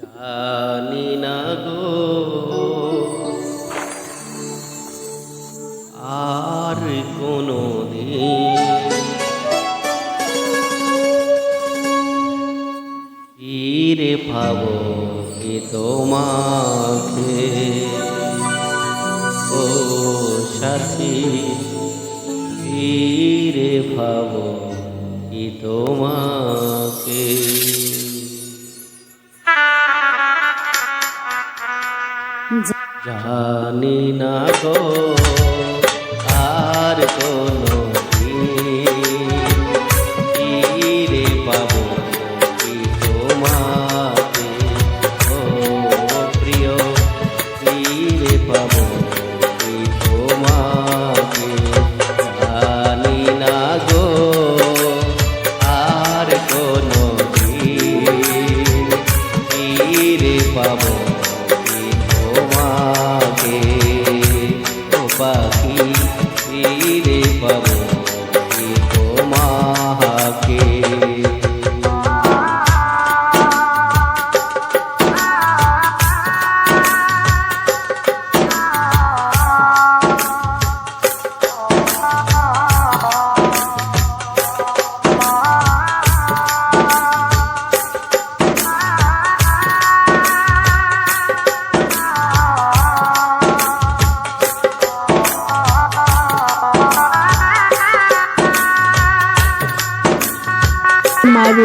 জানি না গো। আর কোনো দিন ফিরে পাবো কি তোমাকে? ও সাথী, ফিরে পাবো কি তোমাকে? জানি না গো আর কোনো তীরে পাবো কি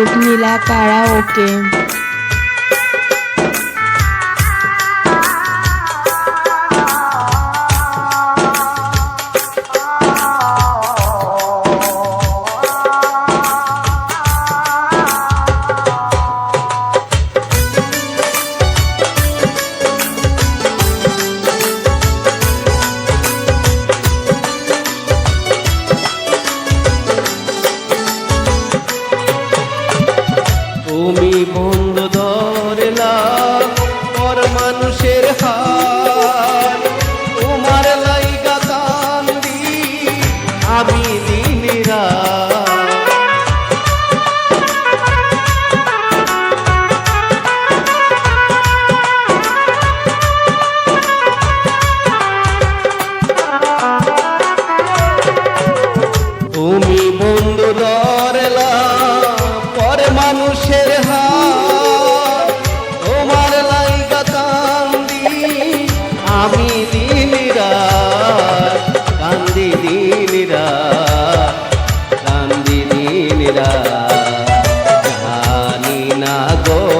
রুকমিলা কারাওকে বন্ধু ধরলা পর মানুষের হাত তোমার লাইগা কান্দি আমি দিন তুমি বন্ধু ধরলা পরে মানুষের হাত না গো।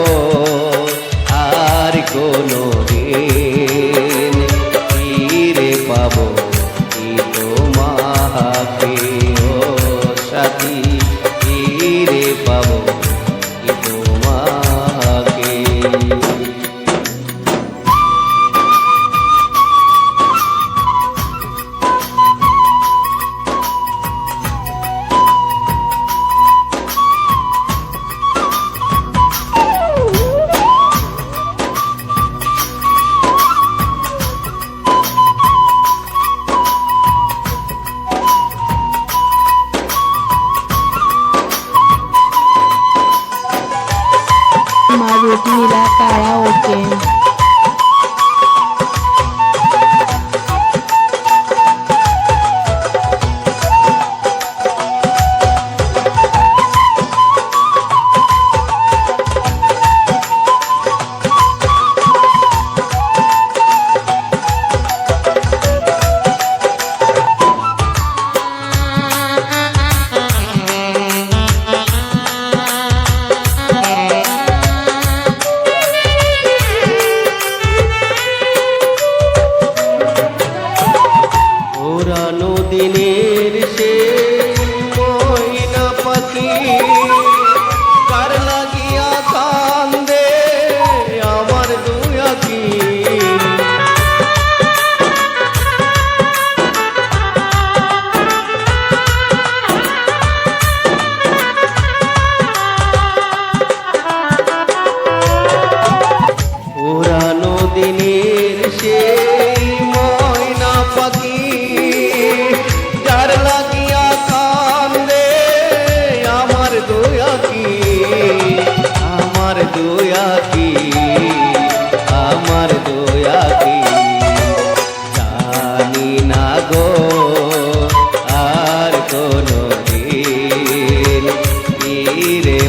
মা রুকমিলা কারাওকে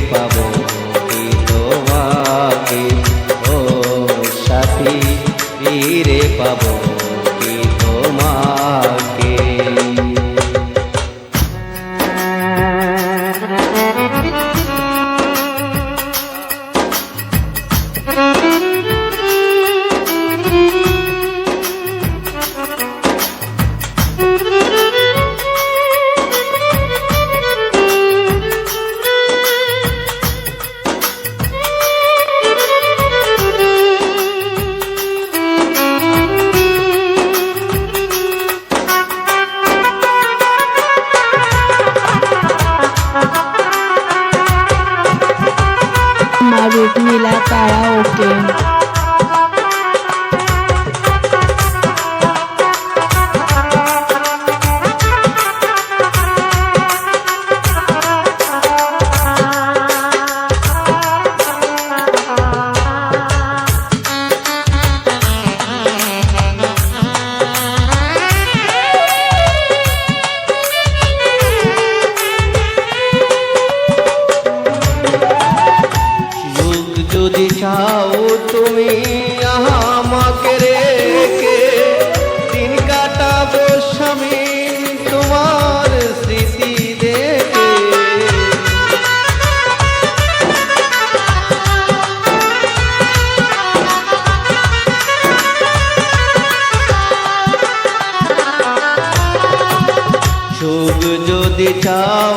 meu. মারুত নীলা যদি চাও তুমি আমাকে রেখে। দিন কাটাবো স্বামী তোমার স্মৃতি দেখে। সুখ যদি চাও